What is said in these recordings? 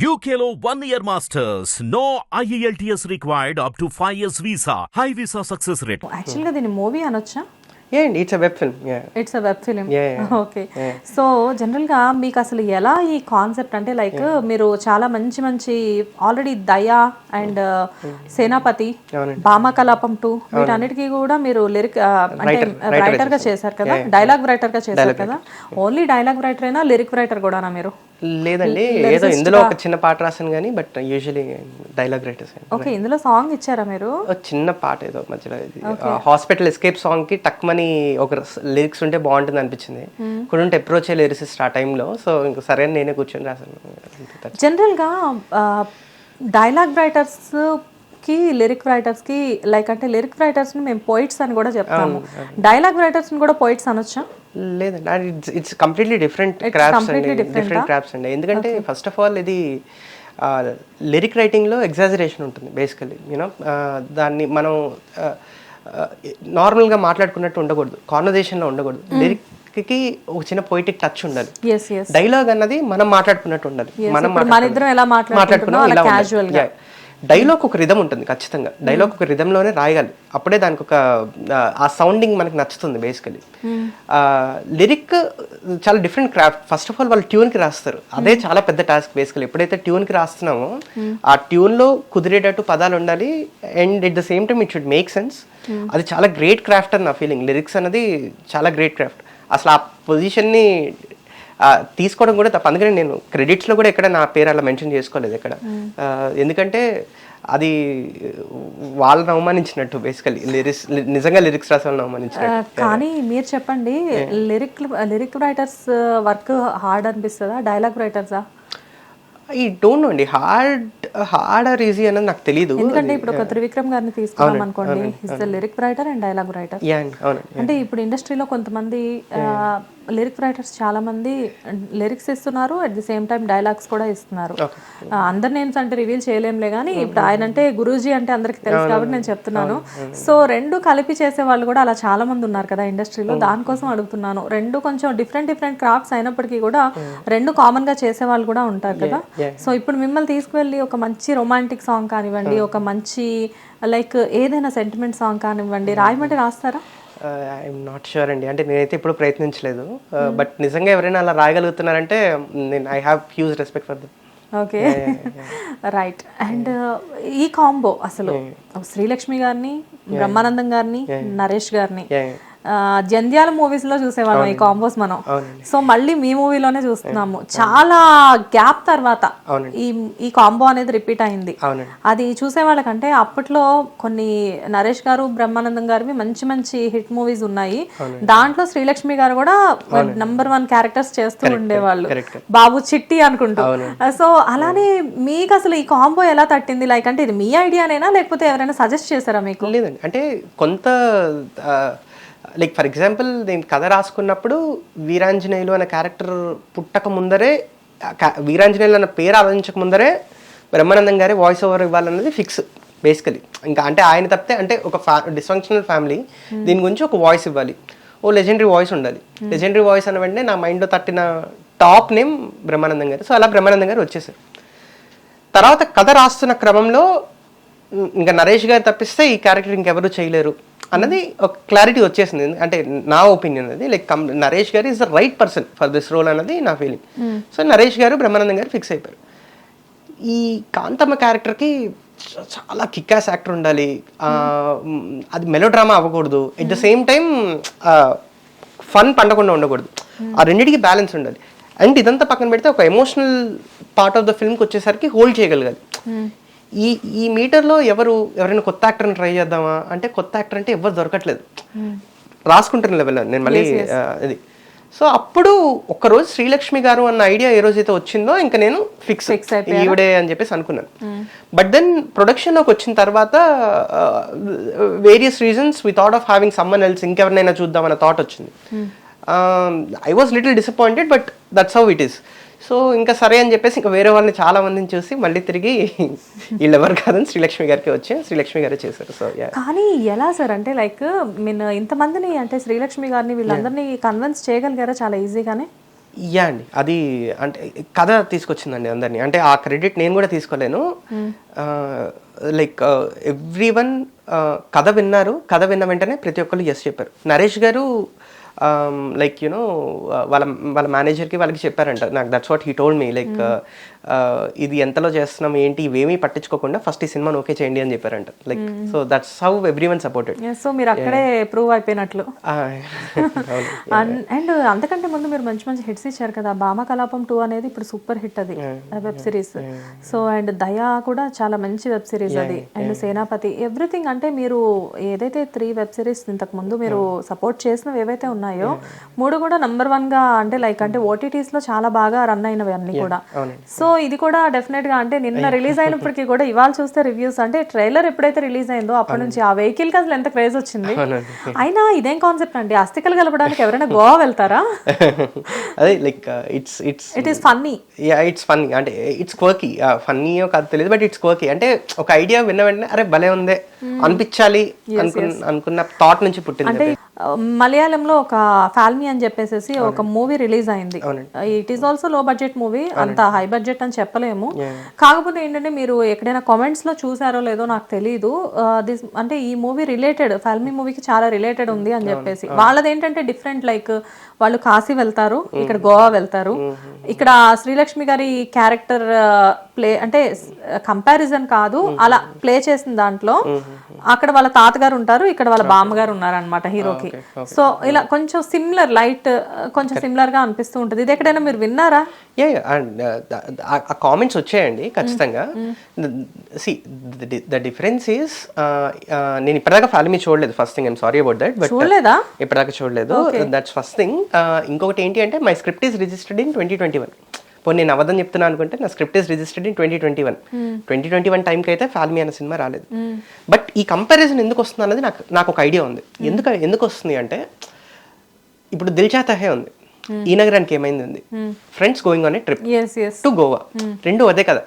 UKLO one year masters. No E IELTS required up to 5 years visa. High visa success rate. యాక్చువల్గా దీన్ని movie అనొచ్చా yeah అండి it's web film it's web film Yeah, yeah. Okay so జనరల్గా మీకు అసలు ఎలా ఈ concept అంటే లైక్ మీరు చాలా మంచి మంచి ఆల్రెడీ దయా అండ్ సేనాపతి భామకలాపం టూ వీటన్నిటికీ కూడా మీరు లిరిక్ అంటే రైటర్గా చేశారు కదా? డైలాగ్ రైటర్గా చేశారు కదా? ఓన్లీ డైలాగ్ రైటర్ అయినా లిరిక్ రైటర్ కూడానా మీరు? లేదండి ఏదో ఇందులో ఒక చిన్న పాట రాశాను కానీ but usually dialogue writers okay ఇందులో సాంగ్ ఇచ్చారా మీరు? చిన్న పాట ఏదో మధ్యలో హాస్పిటల్ ఎస్కేప్ సాంగ్కి టక్మని ఒక లిరిక్స్ ఉంటే బాగుంటుంది అనిపించింది. కుడుంటే అప్రోచ్ లిరిసిస్ట్ ఆ టైంలో సో ఇంకా సరే అని నేనే కూర్చొని రాశాను. జనరల్గా డైలాగ్ రైటర్స్కి లిరిక్ రైటర్స్కి లైక్ అంటే లిరిక్ రైటర్స్ని మేము పోయిట్స్ అని కూడా చెప్తాము. డైలాగ్ రైటర్స్ని కూడా పోయిట్స్ అనొచ్చా? లేదండి. It's it's completely different crafts అండి. డిఫరెంట్ క్రాఫ్ట్స్ అండి. ఎందుకంటే ఫస్ట్ ఆఫ్ ఆల్ ఇది లిరిక్ రైటింగ్లో ఎగ్జాజరేషన్ ఉంటుంది బేసికలీ యూనో దాన్ని మనం నార్మల్గా మాట్లాడుకున్నట్టు ఉండకూడదు. కాన్వర్జేషన్లో ఉండకూడదు. లిరిక్కి ఒక చిన్న పొయిటిక్ టచ్ ఉండాలి. డైలాగ్ అన్నది మనం మాట్లాడుకున్నట్టు ఉండాలి. మనం ఇప్పుడు మన డైలాగ్ ఒక రిధం ఉంటుంది ఖచ్చితంగా. డైలాగ్ ఒక రిధంలోనే రాయగాలి అప్పుడే దానికి ఒక ఆ, సౌండింగ్ మనకి నచ్చుతుంది బేసికలీ లిరిక్ చాలా different craft first of all వాళ్ళు ట్యూన్కి రాస్తారు. అదే చాలా పెద్ద టాస్క్ బేసికలీ ఎప్పుడైతే ట్యూన్కి రాస్తున్నామో ఆ ట్యూన్లో కుదిరేటట్టు పదాలు ఉండాలి. And at the same time it should make sense అది చాలా గ్రేట్ క్రాఫ్ట్ అని నా ఫీలింగ్ లిరిక్స్ అనేది చాలా గ్రేట్ క్రాఫ్ట్ అసలు ఆ పొజిషన్ని తీసుకోవడం కూడా తప్ప. అందుకని నేను క్రెడిట్స్లో కూడా ఎక్కడ నా పేరు అలా మెన్షన్ చేసుకోలేదు ఎక్కడ. ఎందుకంటే అది వాళ్ళని అవమానించినట్టు బేసికలీ లిరిక్స్ నిజంగా లిరిక్స్ రాసే వాళ్ళని అవమానించినట్టు. కానీ మీరు చెప్పండి lyric lyric writers work hard అనిపిస్తుందా? డైలాగ్ రైటర్సా ఈ డోంట్ నో అండి. హార్డ్ హార్డ్ ఆర్ ఈజీ అనేది నాకు తెలియదు ఎందుకంటే ఇప్పుడు ఒక త్రివిక్రమ్ గారిని తీసుకున్నాం అనుకోండి is the lyric writer and dialogue writer అంటే ఇప్పుడు ఇండస్ట్రీలో కొంతమంది లిరిక్ రైటర్స్ చాలా మంది లిరిక్స్ ఇస్తున్నారు at the same time dialogues కూడా ఇస్తున్నారు. అందరి నేమ్స్ అంటే రివీల్ చేయలేంలే కానీ ఇప్పుడు ఆయన అంటే గురూజీ అంటే అందరికి తెలుసు కాబట్టి నేను చెప్తున్నాను. సో రెండు కలిపి చేసే వాళ్ళు కూడా అలా చాలా మంది ఉన్నారు కదా ఇండస్ట్రీలో దానికోసం అడుగుతున్నాను. రెండు కొంచెం డిఫరెంట్ డిఫరెంట్ క్రాఫ్ట్స్ అయినప్పటికీ కూడా రెండు కామన్గా చేసే వాళ్ళు కూడా ఉంటారు కదా. సో ఇప్పుడు మిమ్మల్ని తీసుకువెళ్ళి ఒక మంచి రొమాంటిక్ సాంగ్ కానివ్వండి ఒక మంచి లైక్ ఏదైనా సెంటిమెంట్ సాంగ్ కానివ్వండి రాయమంటే రాస్తారా? ఐఎమ్ నాట్ షూర్ అండి. అంటే నేనైతే ఇప్పుడు ప్రయత్నించలేదు. బట్ నిజంగా ఎవరైనా అలా రాయగలుగుతున్నారంటే నేను I have huge respect for them okay right and ఈ కాంబో అసలు శ్రీలక్ష్మి గారిని బ్రహ్మానందం గారిని నరేష్ గారిని జంధ్యాల మూవీస్లో చూసేవాళ్ళం ఈ కాంబోస్ మనం. సో మళ్ళీ మీ మూవీలోనే చూస్తున్నాము. చాలా గ్యాప్ తర్వాత ఈ ఈ కాంబో అనేది రిపీట్ అయింది. అది చూసే వాళ్ళకంటే అప్పట్లో కొన్ని నరేష్ గారు బ్రహ్మానందం గారివి మంచి మంచి హిట్ మూవీస్ ఉన్నాయి. దాంట్లో శ్రీలక్ష్మి గారు కూడా నంబర్ వన్ క్యారెక్టర్స్ చేస్తూ ఉండేవాళ్ళు. బాబు చిట్టి అనుకుంటూ. సో అలానే మీకు అసలు ఈ కాంబో ఎలా తట్టింది? లైక్ అంటే ఇది మీ ఐడియానేనా? లేకపోతే ఎవరైనా సజెస్ట్ చేశారా మీకు? లేదండి. అంటే కొంత లైక్ ఫర్ ఎగ్జాంపుల్ నేను కథ రాసుకున్నప్పుడు వీరాంజనేయులు అనే క్యారెక్టర్ పుట్టక ముందరే వీరాంజనేయులు అన్న పేరు ఆలోచించక ముందరే బ్రహ్మానందం గారి వాయిస్ ఓవర్ ఇవ్వాలన్నది ఫిక్స్ బేసికలీ ఇంకా అంటే ఆయన తప్పితే అంటే ఒక ఫ్యా డిస్ఫంక్షనల్ ఫ్యామిలీ దీని గురించి ఒక వాయిస్ ఇవ్వాలి. ఓ లెజెండరీ వాయిస్ ఉండాలి. లెజెండరీ వాయిస్ అన్న వెంటనే నా మైండ్లో తట్టిన టాప్ నేమ్ బ్రహ్మానందం గారు. సో అలా బ్రహ్మానందం గారు వచ్చేసారు. తర్వాత కథ రాస్తున్న క్రమంలో ఇంకా నరేష్ గారు తప్పిస్తే ఈ క్యారెక్టర్ ఇంకెవరు చేయలేరు. అన్నది ఒక క్లారిటీ వచ్చేసింది. అంటే నా ఒపీనియన్ అది. లైక్ నరేష్ గారు is the right person for this role అన్నది నా ఫీలింగ్ సో నరేష్ గారు బ్రహ్మానందం గారు ఫిక్స్ అయిపోయారు. ఈ కాంతమ్మ క్యారెక్టర్కి చాలా కిక్కాస్ యాక్టర్ ఉండాలి. మ్, అది మెలో డ్రామా అవ్వకూడదు at the same time fun పండకుండా ఉండకూడదు. ఆ రెండింటికి బ్యాలెన్స్ ఉండాలి. అండ్ ఇదంతా పక్కన పెడితే ఒక ఎమోషనల్ పార్ట్ ఆఫ్ ద ఫిల్మ్కి వచ్చేసరికి హోల్డ్ చేయగలగాలి. ఈ ఈ మీటర్లో ఎవరు ఎవరైనా కొత్త యాక్టర్ని ట్రై చేద్దామా? అంటే కొత్త యాక్టర్ అంటే ఎవరు దొరకట్లేదు. రాసుకుంటున్న లెవెల్ నేను మళ్ళీ ఇది. సో అప్పుడు ఒక్కరోజు శ్రీలక్ష్మి గారు అన్న ఐడియా ఏ రోజైతే వచ్చిందో ఇంకా నేను ఫిక్స్ ఈవిడే అని చెప్పేసి అనుకున్నాను. బట్ దెన్ ప్రొడక్షన్లోకి వచ్చిన తర్వాత various reasons we thought of having someone else ఇంకెవరినైనా చూద్దామన్న థాట్ వచ్చింది. I was little disappointed but that's how it is so ఇంకా సరే అని చెప్పేసి ఇంకా వేరే వాళ్ళని చాలా మందిని చూసి మళ్ళీ తిరిగి వీళ్ళు ఎవరు కాదని శ్రీలక్ష్మి గారికి వచ్చి శ్రీలక్ష్మి గారే చేశారు. సో యా కానీ ఎలా సార్? అంటే లైక్ మీన్ ఇంతమందిని అంటే శ్రీలక్ష్మి గారిని వీళ్ళందరినీ కన్విన్స్ చేయగలిగారా చాలా ఈజీగానే యా అండి. అది అంటే కథ తీసుకొచ్చిందండి అందరినీ. అంటే ఆ క్రెడిట్ నేను కూడా తీసుకోలేను. లైక్ ఎవ్రీ వన్ కథ విన్నారు. కథ విన్న వెంటనే ప్రతి ఒక్కరు ఎస్ చెప్పారు. నరేష్ గారు లైక్ యూనో వాళ్ళ వాళ్ళ మేనేజర్కి వాళ్ళకి చెప్పారంట. నాకు that's what he told me like ఇది ఎంతలో చేస్తున్నాం ఏంటి ఇవేమీ పట్టించుకోకుండా ఫస్ట్ ఈ సినిమాని ఓకే చేయండి అని చెప్పారంట. Like so that's how everyone supported so మీరు అక్కడే ప్రూవ్ అయిపోయినట్లు. అండ్ అంతకంటే ముందు మీరు మంచి మంచి హిట్స్ ఇచ్చారు కదా భామ కలాపం టూ అనేది ఇప్పుడు సూపర్ హిట్ అది web series so and Dayaa కూడా చాలా మంచి వెబ్ సిరీస్ అది. అండ్ సేనాపతి ఎవ్రీథింగ్ అంటే మీరు ఏదైతే త్రీ వెబ్ సిరీస్ ఇంతకు ముందు మీరు సపోర్ట్ చేసినవి ఏవైతే ఉన్నాయో మూడు కూడా నంబర్ వన్గా అంటే లైక్ అంటే ఓటీటీస్లో చాలా బాగా రన్ అయినవి అన్ని కూడా. సో ఇది కూడా డెఫినెట్గా అంటే నిన్న రిలీజ్ అయినప్పటికీ కూడా ఇవాళ చూస్తే రివ్యూస్ అంటే ట్రైలర్ ఎప్పుడైతే రిలీజ్ అయిందో అప్పటి నుంచి ఆ వెహికల్కి అసలు ఎంత క్రేజ్ వచ్చింది. అయినా ఇదేం కాన్సెప్ట్ అండి? అస్థికలు కలపడానికి ఎవరైనా గోవా వెళ్తారా? అదే like it's it's it is funny yeah it's funny అంటే ఇట్స్ కోకి ఫన్నీ కాదు తెలియదు బట్ ఇట్స్ కోకి అంటే ఒక ఐడియా విన్న వెంటనే అరే భలే ఉందే అనిపించాలి అనుకున్న థాట్ నుంచి పుట్టింది మలయాళంలో ఒక ఫాల్మీ అని చెప్పేసి ఒక మూవీ రిలీజ్ అయింది. It is also low budget movie అంత హై బడ్జెట్ అని చెప్పలేము. కాకపోతే ఏంటంటే మీరు ఎక్కడైనా కామెంట్స్లో చూసారో లేదో నాకు తెలియదు దిస్ అంటే ఈ మూవీ రిలేటెడ్ ఫాల్మీ మూవీకి చాలా రిలేటెడ్ ఉంది అని చెప్పేసి. వాళ్ళది ఏంటంటే డిఫరెంట్ లైక్ వాళ్ళు కాశీ వెళ్తారు ఇక్కడ గోవా వెళ్తారు. ఇక్కడ శ్రీలక్ష్మి గారి క్యారెక్టర్ ప్లే అంటే కంపారిజన్ కాదు అలా ప్లే చేసిన దాంట్లో అక్కడ వాళ్ళ తాతగారు ఉంటారు ఇక్కడ వాళ్ళ బామ్మగారు ఉన్నారు అనమాట హీరోకి సో ఇలా కొంచెం సిమిలర్ లైట్ కొంచెం సిమిలర్గా అనిపిస్తూ ఉంటుంది. ఇది ఎక్కడైనా మీరు విన్నారా? యా అండ్ ఆ కామెంట్స్ వచ్చాయండి ఖచ్చితంగా. సి ద డిఫరెన్స్ ఈస్ నేను ఇప్పటిదాకా ఫ్యామిలీ చూడలేదు first thing I'm sorry about that but చూడలేదా? ఇప్పటిదాకా చూడలేదు. దట్స్ ఫస్ట్ థింగ్ ఇంకొకటి ఏంటి అంటే my script is registered in twenty twenty one పోనీ నేను అబద్ధం చెప్తున్నా అనుకుంటే నా script is registered in twenty twenty one twenty twenty one టైంకి అయితే ఫ్యాల్మీ అనే సినిమా రాలేదు. బట్ ఈ కంపారిజన్ ఎందుకు వస్తుంది అన్నది నాకు నాకు ఒక ఐడియా ఉంది. ఎందుకు ఎందుకు వస్తుంది అంటే ఇప్పుడు దిల్చాత హే ఉంది. ఈ నగరానికి ఏమైంది ఉంది? Friends going on a trip to Goa రెండు అదే కదా.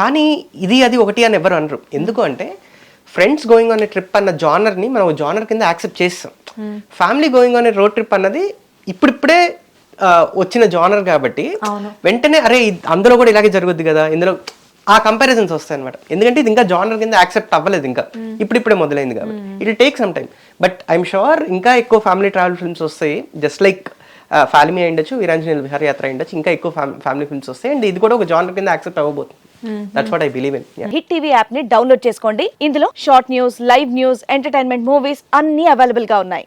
కానీ ఇది అది ఒకటి అని ఎవరు అనరు. ఎందుకు అంటే friends going on a trip అన్న జానర్ని మనం జానర్ కింద యాక్సెప్ట్ చేస్తాం. Family going on a road trip అన్నది ఇప్పుడిప్పుడే వచ్చిన జానర్ కాబట్టి వెంటనే అరే అందులో కూడా ఇలాగే జరుగుద్ది కదా ఇందులో ఆ కంపారిజన్స్ వస్తాయి అనమాట ఎందుకంటే ఇది ఇంకా జానర్ కింద యాక్సెప్ట్ అవ్వలేదు ఇంకా. ఇప్పుడిప్పుడే మొదలైంది కాబట్టి. It take some time but I'm sure ఇంకా ఎక్కువ ఫ్యామిలీ ట్రావెల్ ఫిల్మ్స్ వస్తాయి. జస్ట్ లైక్ ఫ్యామిలీ అయ్యుండొచ్చు వీరాంజనేయుల విహారయాత్ర అయ్యుండొచ్చు ఇంకా ఎక్కువ ఫ్యామిలీ ఫిల్మ్స్ వస్తాయి. అండ్ ఇది కూడా ఒక జానర్ కింద యాక్సెప్ట్ అవ్వబోతుంది. That's what I believe in Hit TV యాప్ని డౌన్లోడ్ చేసుకోండి. ఇందులో short news live news entertainment movies అన్ని అవైలబుల్గా ఉన్నాయి.